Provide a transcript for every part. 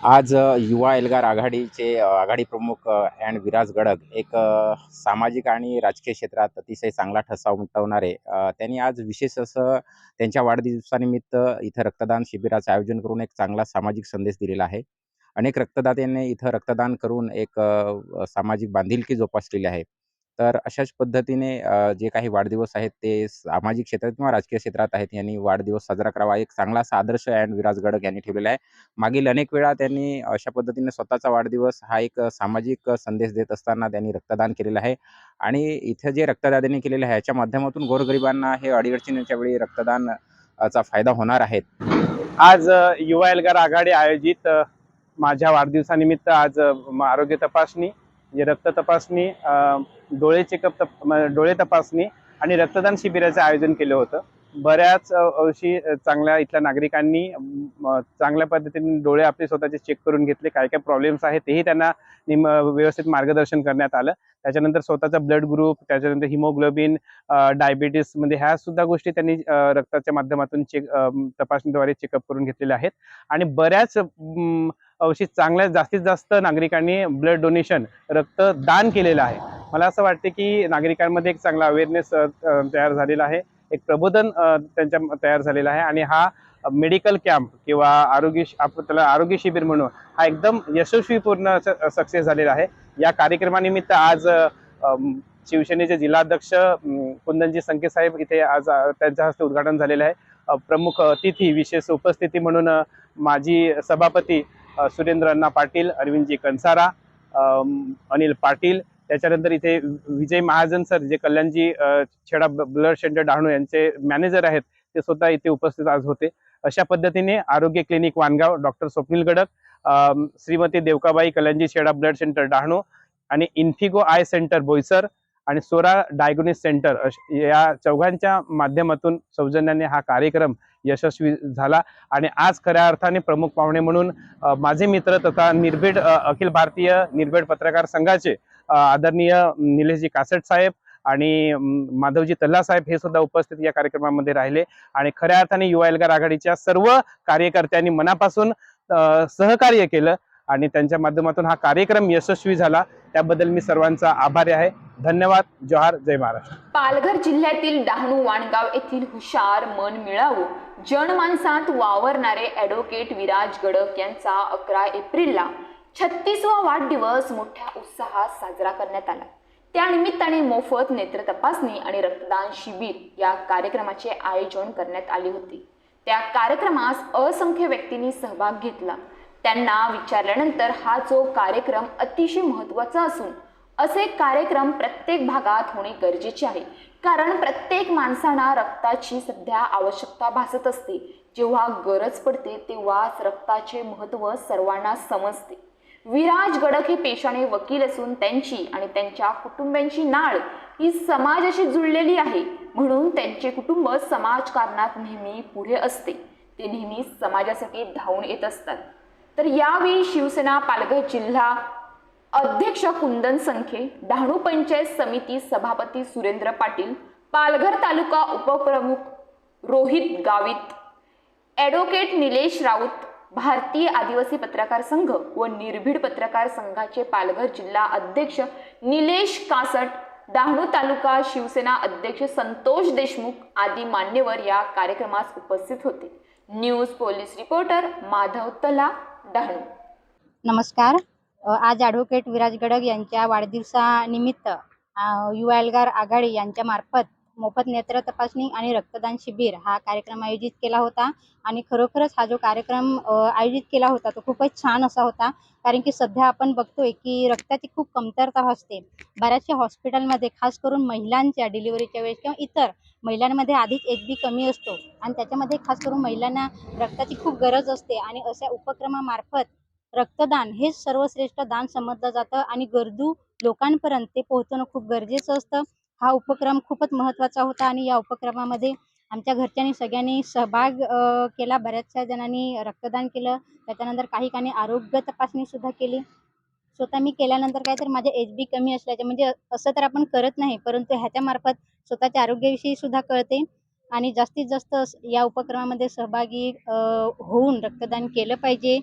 आज युवा एल्गार आघाडीचे आघाडी प्रमुख अँड विराज गडक एक सामाजिक आणि राजकीय क्षेत्रात अतिशय चांगला ठसा उमटवणारे त्यांनी आज विशेष असं त्यांच्या वाढदिवसानिमित्त इथं रक्तदान शिबिराचं आयोजन करून एक चांगला सामाजिक संदेश दिलेला आहे. अनेक रक्तदात्यांनी इथं रक्तदान करून एक सामाजिक बांधिलकी जोपासलेली आहे. तर अशाच पद्धतीने जे काही वाढदिवस आहेत ते सामाजिक क्षेत्रात किंवा राजकीय क्षेत्रात आहेत यांनी वाढदिवस साजरा करावा एक चांगला असा आदर्श अँड विराज गडक यांनी ठेवलेला आहे. मागील अनेक वेळा त्यांनी अशा पद्धतीने स्वतःचा वाढदिवस हा एक सामाजिक संदेश देत असताना त्यांनी रक्तदान केलेलं आहे आणि इथं जे रक्तदात्यांनी केलेलं आहे याच्या माध्यमातून गोरगरिबांना हे अडीअडचणीच्या वेळी रक्तदान चा फायदा होणार आहे. आज युवा एल्गार आघाडी आयोजित माझ्या वाढदिवसानिमित्त आज म- आरोग्य तपासणी म्हणजे रक्त तपासणी डोळे चेकअप तप डोळे तपासणी आणि रक्तदान शिबिराचं आयोजन केलं होतं. बऱ्याच अ, अंशी चांगल्या इथल्या नागरिकांनी चांगल्या पद्धतीने डोळे आपले स्वतःचे चेक करून घेतले. काय काय प्रॉब्लेम्स आहेत तेही त्यांना निम व्यवस्थित मार्गदर्शन करण्यात आलं. त्याच्यानंतर स्वतःचा ब्लड ग्रुप त्याच्यानंतर हिमोग्लोबिन डायबिटीस म्हणजे ह्या सुद्धा गोष्टी त्यांनी रक्ताच्या माध्यमातून चेक तपासणीद्वारे चेकअप करून घेतलेल्या आहेत. आणि बऱ्याच अम, अंशी चांगल्या जास्तीत जास्त नागरिकांनी ब्लड डोनेशन रक्तदान केलेलं आहे. मला असं वाटते की नागरिकांमध्ये एक चांगला अवेअरनेस तयार झालेला आहे. एक प्रबोधन त्यांच्या तयार झालेला आहे आणि हा मेडिकल कॅम्प किंवा आरोग्य शि- आपण त्याला आरोग्य शिबिर म्हणून हा एकदम यशस्वीपूर्ण सक्सेस झालेला आहे. या कार्यक्रमानिमित्त आज शिवसेनेचे जिल्हाध्यक्ष कुंदनजी संके साहेब इथे आज त्यांच्या हस्ते उद्घाटन झालेलं आहे. प्रमुख अतिथी विशेष उपस्थिती म्हणून माजी सभापती सुरेंद्र अण्णा पाटील अरविंदजी कंसारा अनिल पाटील त्याच्यानंतर इथे विजय महाजन सर जे कल्याणजी छेडा ब्लड सेंटर डहाणू यांचे मॅनेजर आहेत ते स्वतः इथे उपस्थित आज होते. अशा पद्धतीने आरोग्य clinic Vangaon doctor Swapnil Gadak Shrimati Devkabai Kalyanji Chheda blood centre Dahanu आणि इन्फिगो आय सेंटर बोईसर आणि सोरा डायग्नोसिस सेंटर अश- या चौघांच्या माध्यमातून सौजन्याने हा कार्यक्रम यशस्वी झाला. आणि आज खऱ्या अर्थाने प्रमुख पाहुणे म्हणून माझे मित्र तथा निर्भीड अखिल भारतीय निर्भीड पत्रकार संघाचे आदरणीय निलेशजी कासट साहेब आणि माधवजी तल्ला साहेब हे सुद्धा उपस्थित या कार्यक्रमामध्ये राहिले. आणि खऱ्या अर्थाने युवा एल्गार आघाडीच्या सर्व कार्यकर्त्यांनी मनापासून सहकार्य केलं आणि त्यांच्या माध्यमातून हा कार्यक्रम यशस्वी झाला. त्याबद्दल मी सर्वांचा आभारी आहे. धन्यवाद. जोहार. जय महाराष्ट्र. पालघर जिल्ह्यातील डहाणू वाणगाव येथील हुशार मन मिळावू. जनमानसात वावरणारे ॲडव्होकेट विराज गडक यांचा अकरा एप्रिलला छत्तीसवा वाढदिवस मोठ्या उत्साहात साजरा करण्यात आला. त्यानिमित्ताने मोफत नेत्र तपासणी आणि रक्तदान शिबिर या कार्यक्रमाचे आयोजन करण्यात आले होते. त्या कार्यक्रमास असंख्य व्यक्तींनी सहभाग घेतला. त्यांना विचारल्यानंतर हा जो कार्यक्रम अतिशय महत्त्वाचा असून असे कार्यक्रम प्रत्येक भागात होणे गरजेचे आहे. कारण प्रत्येक माणसांना रक्ताची सध्या आवश्यकता भासत असते. जेव्हा गरज पडते तेव्हाच रक्ताचे महत्त्व सर्वांना समजते. विराज गडक हे पेशाने वकील असून त्यांची आणि त्यांच्या कुटुंबियांची नाळ ही समाजाशी जुळलेली आहे. म्हणून त्यांचे कुटुंब समाजकारणात नेहमी पुढे असते. ते नेहमी समाजासाठी धावून येत असतात. तर यावेळी शिवसेना पालघर जिल्हा अध्यक्ष कुंदन संखे डहाणू पंचायत समिती सभापती सुरेंद्र पाटील पालघर तालुका उपप्रमुख रोहित गावित ॲडव्होकेट निलेश राऊत भारतीय आदिवासी पत्रकार संघ व निर्भीड पत्रकार संघाचे पालघर जिल्हा अध्यक्ष निलेश कासट डहाणू तालुका शिवसेना अध्यक्ष संतोष देशमुख आदी मान्यवर या कार्यक्रमास उपस्थित होते. न्यूज पोलीस रिपोर्टर माधव तला डहाणू. नमस्कार. आज ॲडव्होकेट विराज गडग यांच्या वाढदिवसानिमित्त यु युवा एल्गार आघाडी यांच्या मार्फत मोफत नेत्र तपासणी आणि रक्तदान शिबिर हा कार्यक्रम आयोजित केला होता. आणि खरोखरच हा जो कार्यक्रम आयोजित केला होता तो खूपच छान असा होता. कारण की सध्या आपण बघतोय की रक्ताची खूप कमतरता असते. बऱ्याचशा हॉस्पिटलमध्ये खास करून महिलांच्या डिलिव्हरीच्या वेळेस किंवा इतर महिलांमध्ये आधीच एच बी कमी असतो. आणि त्याच्यामध्ये खास करून महिलांना रक्ताची खूप गरज असते. आणि अशा उपक्रमामार्फत रक्तदान हे सर्वश्रेष्ठ दान समजलं जातं आणि गरजू लोकांपर्यंत ते पोहोचणं खूप गरजेचं असतं. हा उपक्रम खूपच महत्त्वाचा होता आणि या उपक्रमामध्ये आमच्या घरच्यांनी सगळ्यांनी सहभाग केला. बऱ्याचशा जणांनी रक्तदान केलं. त्याच्यानंतर काही काही आरोग्य तपासणीसुद्धा केली. स्वतः मी केल्यानंतर काय तर माझे एच बी कमी असल्याचे म्हणजे असं तर आपण करत नाही परंतु ह्याच्यामार्फत स्वतःच्या आरोग्याविषयी सुद्धा कळते. आणि जास्तीत जास्त या उपक्रमामध्ये सहभागी होऊन रक्तदान केलं पाहिजे.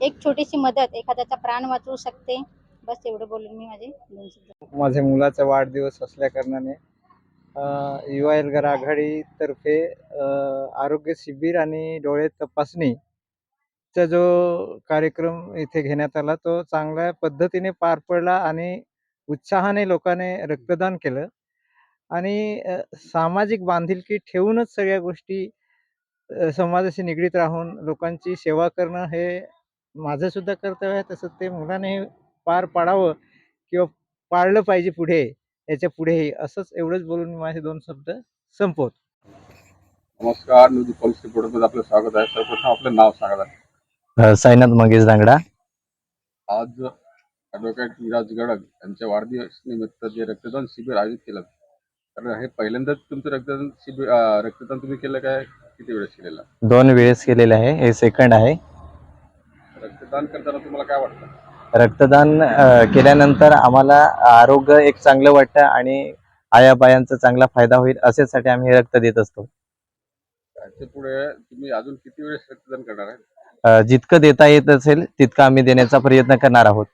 एक छोटीशी मदत एखाद्याचा प्राण वाचवू शकते. बस एवढं बोलून मी माझे दोन शब्द. माझ्या मुलाचा वाढदिवस असल्याकारणाने युवा एल्गार आघाडीतर्फे आरोग्य शिबिर आणि डोळे तपासणीचा जो कार्यक्रम इथे घेण्यात आला तो चांगल्या पद्धतीने पार पडला आणि उत्साहाने लोकांनी रक्तदान केलं. आणि सामाजिक बांधिलकी ठेवूनच सगळ्या गोष्टी समाजाशी निगडीत राहून लोकांची सेवा करणं हे माझं सुद्धा कर्तव्य आहे तसं ते मुलाने पार पाडावं किंवा पाळलं पाहिजे पुढे याच्या पुढेही. असंच एवढंच बोलून माझे दोन शब्द संपवतो. नमस्कार न्यूज पॉलिसी आपलं स्वागत आहे. सर्वप्रथम आपलं नाव सांगा साईनाथ मंगेश दांगडा. आज ॲडव्होकेट विराज गडग यांच्या वाढदिवस निमित्त जे रक्तदान शिबिर आयोजित केलं तर हे पहिल्यांदाच तुमचं रक्तदान शिबिर रक्तदान तुम्ही केलं काय? किती वेळेस केलेलं? दोन वेळेस केलेले आहे. हे सेकंड आहे. रक्तदान करताना तुम्हाला काय वाटतं? रक्तदान केल्यानंतर आम्हाला आरोग्य एक चांगलं वाटतं आणि आयाबायांचा चांगला फायदा होईल अशासाठी आम्ही हे रक्त देत असतो. पुढे तुम्ही अजून किती वेळेस रक्तदान करणार आहे? जितकं देता येत असेल तितकं आम्ही देण्याचा प्रयत्न करणार आहोत.